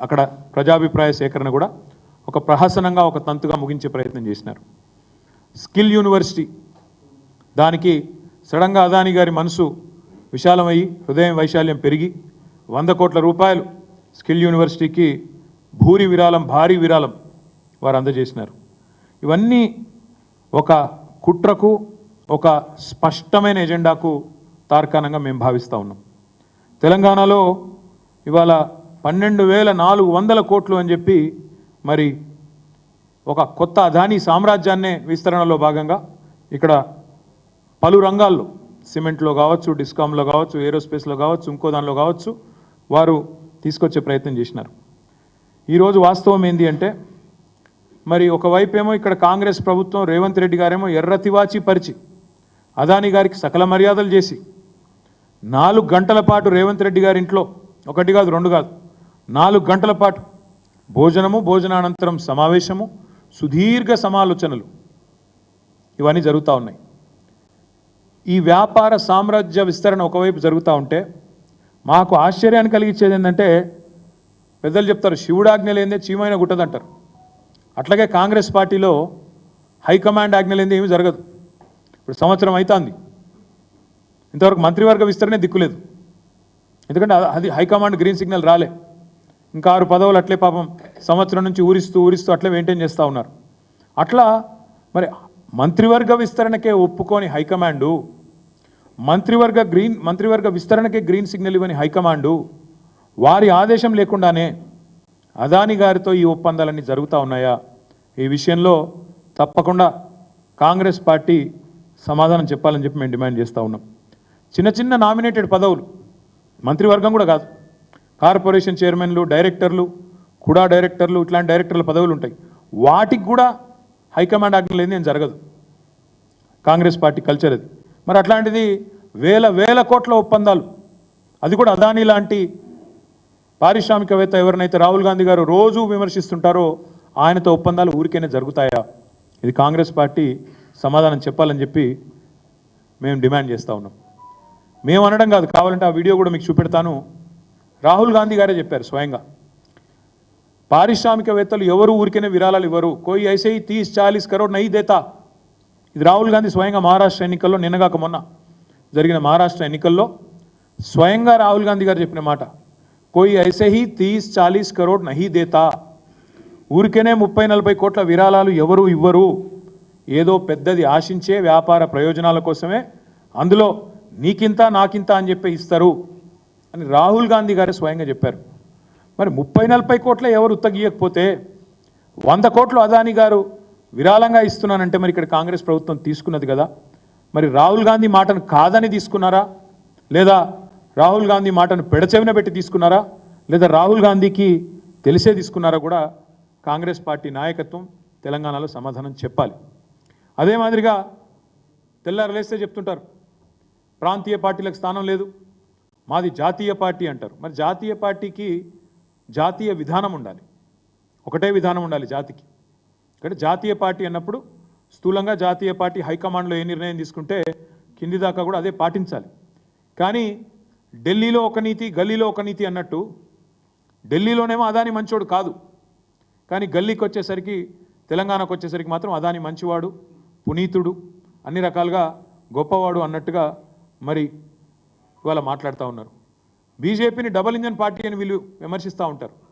అక్కడ ప్రజాభిప్రాయ సేకరణ కూడా ఒక ప్రహసనంగా ఒక తంతుగా ముగించే ప్రయత్నం చేసినారు. స్కిల్ యూనివర్సిటీ దానికి సడన్గా అదాని గారి మనసు విశాలమయ్యి హృదయం వైశాల్యం పెరిగి వంద కోట్ల రూపాయలు స్కిల్ యూనివర్సిటీకి భూరి విరాళం భారీ విరాళం వారు అందజేసినారు. ఇవన్నీ ఒక కుట్రకు ఒక స్పష్టమైన ఎజెండాకు తార్కాణంగా మేము భావిస్తూ ఉన్నాం. తెలంగాణలో ఇవాళ పన్నెండు వేల నాలుగు వందల కోట్లు అని చెప్పి మరి ఒక కొత్త అదానీ సామ్రాజ్యాన్నే విస్తరణలో భాగంగా ఇక్కడ పలు రంగాల్లో సిమెంట్లో కావచ్చు డిస్కామ్లో కావచ్చు ఏరోస్పేస్లో కావచ్చు ఇంకో దానిలో కావచ్చు వారు తీసుకొచ్చే ప్రయత్నం చేసినారు. ఈరోజు వాస్తవం ఏంటి అంటే మరి ఒకవైపు ఏమో ఇక్కడ కాంగ్రెస్ ప్రభుత్వం రేవంత్ రెడ్డి గారేమో ఎర్రతివాచి పరిచి అదాని గారికి సకల మర్యాదలు చేసి నాలుగు గంటల పాటు రేవంత్ రెడ్డి గారి ఇంట్లో ఒకటి కాదు రెండు కాదు నాలుగు గంటల పాటు భోజనము భోజనానంతరం సమావేశము సుదీర్ఘ సమాలోచనలు. ఇవన్నీ జరుగుతూ ఉన్నాయి. ఈ వ్యాపార సామ్రాజ్య విస్తరణ ఒకవైపు జరుగుతూ ఉంటే మాకు ఆశ్చర్యాన్ని కలిగించేది ఏంటంటే పెద్దలు చెప్తారు శివుడాజ్ఞ లేదే చీమైన గుట్టదంటారు. అట్లాగే కాంగ్రెస్ పార్టీలో హైకమాండ్ ఆజ్ఞ లేదే ఏమీ జరగదు. ఇప్పుడు సంవత్సరం అవుతుంది ఇంతవరకు మంత్రివర్గ విస్తరణే దిక్కులేదు. ఎందుకంటే అది హైకమాండ్ గ్రీన్ సిగ్నల్ రాలే. ఇంకా ఆరు పదవులు అట్లే పాపం సంవత్సరం నుంచి ఊరిస్తూ ఊరిస్తూ అట్లే మెయింటైన్ చేస్తూ ఉన్నారు. అట్లా మరి మంత్రివర్గ విస్తరణకే ఒప్పుకొని హైకమాండు మంత్రివర్గ గ్రీన్ మంత్రివర్గ విస్తరణకే గ్రీన్ సిగ్నల్ ఇవ్వని హైకమాండు వారి ఆదేశం లేకుండానే అదాని గారితో ఈ ఒప్పందాలన్నీ జరుగుతూ ఉన్నాయా? ఈ విషయంలో తప్పకుండా కాంగ్రెస్ పార్టీ సమాధానం చెప్పాలని చెప్పి మేము డిమాండ్ చేస్తూ ఉన్నాం. చిన్న చిన్న నామినేటెడ్ పదవులు మంత్రివర్గం కూడా కాదు. కార్పొరేషన్ చైర్మన్లు డైరెక్టర్లు కూడా డైరెక్టర్లు ఇట్లాంటి డైరెక్టర్ల పదవులు ఉంటాయి. వాటికి కూడా హైకమాండ్ ఆజ్ఞ లేని ఏం జరగదు. కాంగ్రెస్ పార్టీ కల్చర్ అది. మరి అట్లాంటిది వేల వేల కోట్ల ఒప్పందాలు. అది కూడా అదానీ లాంటి పారిశ్రామికవేత్త ఎవరినైతే రాహుల్ గాంధీ గారు రోజు విమర్శిస్తుంటారో ఆయనతో ఒప్పందాలు ఊరికైనా జరుగుతాయా? ఇది కాంగ్రెస్ పార్టీ సమాధానం చెప్పాలని చెప్పి మేము డిమాండ్ చేస్తూ ఉన్నాం. మేము అనడం కాదు కావాలంటే ఆ వీడియో కూడా మీకు చూపెడతాను. రాహుల్ గాంధీ గారే చెప్పారు స్వయంగా. పారిశ్రామికవేత్తలు ఎవరు ఊరికేనే విరాళాలు ఇవ్వరు. కోయి ఐసే తీస్ చాలీస్ కరోడ్ నై దేతా. ఇది రాహుల్ గాంధీ స్వయంగా మహారాష్ట్ర ఎన్నికల్లో నిన్నగాక మొన్న జరిగిన మహారాష్ట్ర ఎన్నికల్లో స్వయంగా రాహుల్ గాంధీ గారు చెప్పిన మాట. కోయి ఐసే హీ తీస్ చాలీస్ కరోడ్ నహీ దేతా. ఊరికేనే ముప్పై నలభై కోట్ల విరాళాలు ఎవరు ఇవ్వరు. ఏదో పెద్దది ఆశించే వ్యాపార ప్రయోజనాల కోసమే అందులో నీకింత నాకింత అని చెప్పి ఇస్తారు. అని రాహుల్ గాంధీ గారే స్వయంగా చెప్పారు. మరి ముప్పై నలభై కోట్ల ఎవరు ఉత్తగీయకపోతే వంద కోట్లు అదాని గారు విరాళంగా ఇస్తున్నానంటే మరి ఇక్కడ కాంగ్రెస్ ప్రభుత్వం తీసుకున్నది కదా. మరి రాహుల్ గాంధీ మాటను కాదని తీసుకున్నారా? లేదా రాహుల్ గాంధీ మాటను పెడచెవిన పెట్టి తీసుకున్నారా? లేదా రాహుల్ గాంధీకి తెలిసే తీసుకున్నారా కూడా కాంగ్రెస్ పార్టీ నాయకత్వం తెలంగాణలో సమాధానం చెప్పాలి. అదే మాదిరిగా తెల్లారలేస్తే చెప్తుంటారు. ప్రాంతీయ పార్టీలకు స్థానం లేదు. మాది జాతీయ పార్టీ అంటారు. మరి జాతీయ పార్టీకి జాతీయ విధానం ఉండాలి. ఒకటే విధానం ఉండాలి జాతికి. ఇక్కడ జాతీయ పార్టీ అన్నప్పుడు స్థూలంగా జాతీయ పార్టీ హైకమాండ్లో ఏ నిర్ణయం తీసుకుంటే కింది దాకా కూడా అదే పాటించాలి. కానీ ఢిల్లీలో ఒక నీతి గల్లీలో ఒక నీతి అన్నట్టు ఢిల్లీలోనేమో అదాని మంచోడు కాదు. కానీ గల్లీకి వచ్చేసరికి తెలంగాణకు వచ్చేసరికి మాత్రం అదాని మంచివాడు పునీతుడు అన్ని రకాలుగా గొప్పవాడు అన్నట్టుగా మరి ఇవాళ మాట్లాడుతూ ఉన్నారు. బీజేపీని డబల్ ఇంజన్ పార్టీ అని వీళ్ళు విమర్శిస్తూ ఉంటారు.